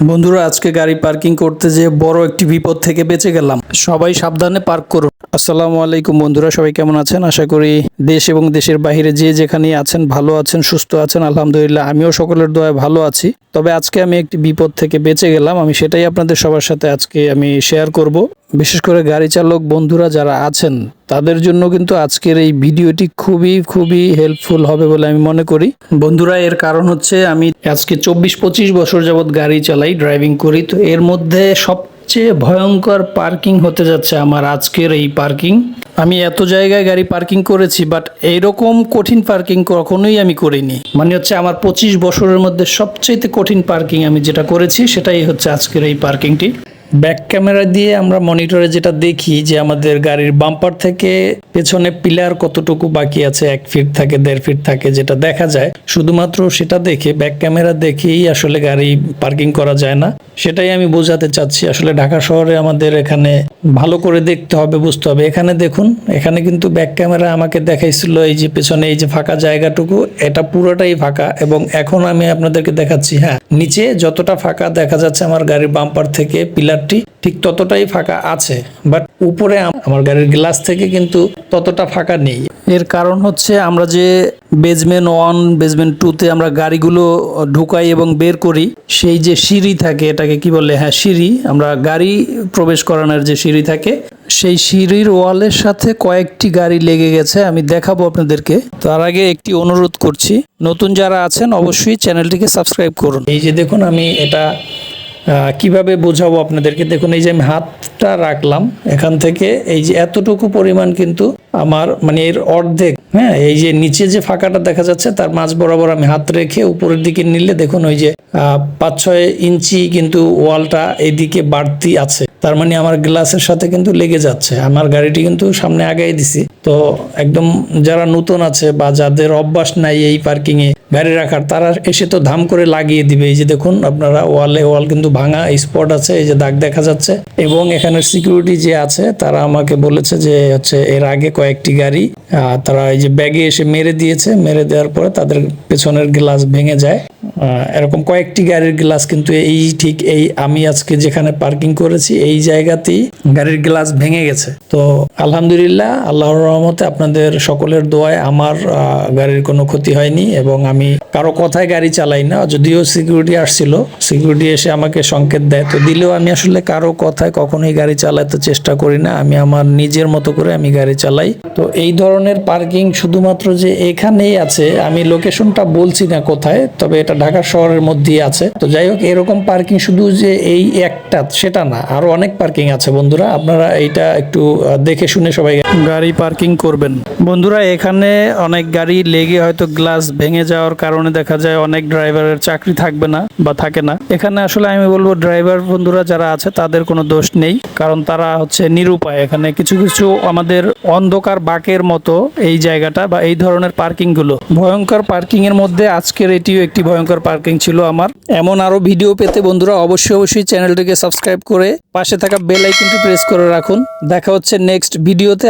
বন্ধুরা, আজকে গাড়ি পার্কিং করতে যে বড় একটি বিপদ থেকে বেঁচে গেলাম। সবাই সাবধানে পার্ক করুন। আসসালামু আলাইকুম বন্ধুরা, সবাই কেমন আছেন? আশা করি দেশ এবং দেশের বাইরে যে যেখানে আছেন, ভালো আছেন, সুস্থ আছেন, আলহামদুলিল্লাহ, আমিও সকলের দোয়ায় ভালো আছি। তবে আজকে আমি একটি বিপদ থেকে বেঁচে গেলাম। আমি সেটাই আপনাদের সবার সাথে আজকে আমি শেয়ার করব। বিশেষ করে গাড়ি চালক বন্ধুরা যারা আছেন তাদের জন্য কিন্তু আজকের এই ভিডিওটি খুবই খুবই হেল্পফুল হবে বলে আমি মনে করি। বন্ধুরা, এর কারণ হচ্ছে আমি আজকে চব্বিশ, পঁচিশ বছর যাবৎ গাড়ি চালাই ড্রাইভিং করি। তো এর মধ্যে সব সবচেয়ে ভয়ঙ্কর পার্কিং হতে যাচ্ছে আমার আজকের এই পার্কিং আমি এত জায়গায় গাড়ি পার্কিং করেছি বাট এইরকম কঠিন পার্কিং কখনোই আমি করিনি। মানে হচ্ছে আমার পঁচিশ বছরের মধ্যে সবচেয়ে কঠিন পার্কিং আমি যেটা করেছি, সেটাই হচ্ছে আজকের এই পার্কিংটি ব্যাক ক্যামেরা দিয়ে আমরা মনিটরে যেটা দেখি যে আমাদের গাড়ির বাম্পার থেকে পেছনে পিলার কতটুকু বাকি আছে, এক ফিট থাকে, দেড় ফিট থাকে যেটা দেখা যায়। শুধুমাত্র সেটা দেখে, ব্যাক ক্যামেরা দেখেই আসলে গাড়ি পার্কিং করা যায় না। সেটাই আমি বোঝাতে চাচ্ছি। আসলে ঢাকা শহরে আমাদের এখানে ভালো করে দেখতে হবে, বুঝতে হবে। এখানে দেখুন, এখানে কিন্তু ব্যাক ক্যামেরা আমাকে দেখাইছিল এই যে পেছনে এই যে ফাঁকা জায়গাটুকু, এটা পুরোটাই ফাঁকা এবং এখন আমি আপনাদেরকে দেখাচ্ছি হ্যাঁ নিচে যতটা ফাঁকা দেখা যাচ্ছে আমার গাড়ির বাম্পার থেকে পিলারটি ঠিক ততটাই ফাঁকা আছে বাট উপরে আমার গাড়ির গ্লাস থেকে কিন্তু ততটা ফাঁকা নেই। এর কারণ হচ্ছে আমরা যে বেজমেন্ট ওয়ান বেজমেন্ট টুতে আমরা গাড়িগুলো ঢুকাই এবং বের করি, সেই যে সিঁড়ি থাকে, এটাকে কি বলে? হ্যাঁ সিঁড়ি। আমরা গাড়ি প্রবেশ করানোর যে সিঁড়ি থাকে, সেই সিঁড়ির ওয়ালের সাথে কয়েকটি গাড়ি লেগে গেছে, আমি দেখাবো আপনাদেরকে। তার আগে একটি অনুরোধ করছি, নতুন যারা আছেন, অবশ্যই চ্যানেলটিকে সাবস্ক্রাইব করুন। এই যে দেখুন, আমি এটা কীভাবে বোঝাবো আপনাদেরকে? দেখুন, এই যে আমি হাতটা রাখলাম এখান থেকে, এই যে এতটুকু পরিমাণ কিন্তু আমার মানে এর অর্ধেক হ্যাঁ এই যে নিচে যে ফাঁকাটা দেখা যাচ্ছে, তার মাঝ বরাবর আমি হাত রেখে উপরের দিকে নিলে, দেখুন, ওই যে পাঁচ ছয় ইঞ্চি কিন্তু ওয়ালটা এদিকে বাড়তি আছে। তার মানে আমার গ্লাসের সাথে কিন্তু লেগে যাচ্ছে। আমার গাড়িটি কিন্তু সামনে আগাই দিছি। তো একদম যারা নতুন আছে বা যাদের অভ্যাস নাই এই পার্কিং এ গাড়ি রাখার, তারা এসে তো ধাম করে লাগিয়ে দিবে। এই যে দেখুন, আপনারা ওয়ালে ওয়াল কিন্তু ভাঙা স্পট আছে, এই যে দাগ দেখা যাচ্ছে। এবং এখানে সিকিউরিটি যে আছে, তারা আমাকে বলেছে যে হচ্ছে এর আগে কয়েকটি গাড়ি তারা এই যে ব্যাগে এসে মেরে দিয়েছে। মেরে দেওয়ার পরে তাদের পেছনের গ্লাস ভেঙে যায়। এরকম কয়েকটি গাড়ির গ্লাস কিন্তু এই ঠিক এই আমি আজকে যেখানে পার্কিং করেছি, এই জায়গাতেই গাড়ির গ্লাস ভেঙে গেছে। তো আলহামদুলিল্লাহ, আল্লাহর রহমতে আপনাদের সকলের দোয়ায় আমার গাড়ির কোনো ক্ষতি হয়নি এবং আমি কারও কথায় গাড়ি চালাই না, যদিও সিকিউরিটি আসছিল। সিকিউরিটি এসে আমাকে সংকেত দেয়। তো দিলেও আমি আসলে কারও কথায় কখনোই গাড়ি চালাতে চেষ্টা করি না, আমি আমার নিজের মতো করে আমি গাড়ি চালাই। তো এই ধরনের পার্কিং শুধুমাত্র যে এখানেই আছে, আমি লোকেশনটা বলছি না কোথায়, তবে এটা ঢাকা শহরের মধ্যেই আছে। তো যাই হোক, এরকম পার্কিং শুধু যে এই একটা, সেটা না, আরও অনেক পার্কিং আছে বন্ধুরা। আপনারা এইটা একটু দেখে শুনে সবাই গাড়ি পার্কিং করবেন। বন্ধুরা, এখানে অনেক গাড়ি লেগে হয়তো গ্লাস ভেঙে যাওয়ার কারণে দেখা যায় অনেক ড্রাইভারের চাকরি থাকবে না বা থাকে না। এখানে আসলে আমি বলব ড্রাইভার বন্ধুরা যারা আছে, তাদের কোনো দোষ নেই। কারণ তারা হচ্ছে নিরুপায়। এখানে কিছু কিছু আমাদের অন্ধকার বাকের মতো এই জায়গাটা বা এই ধরনের পার্কিংগুলো। ভয়ঙ্কর পার্কিং এর মধ্যে আজকের এটিও একটি ভয়ঙ্কর পার্কিং ছিল আমার। এমন আরও ভিডিও পেতে বন্ধুরা অবশ্যই অবশ্যই চ্যানেলটিকে সাবস্ক্রাইব করে পাশে থাকা বেল আইকনটি প্রেস করে রাখুন। দেখা হচ্ছে নেক্সট ভিডিওতে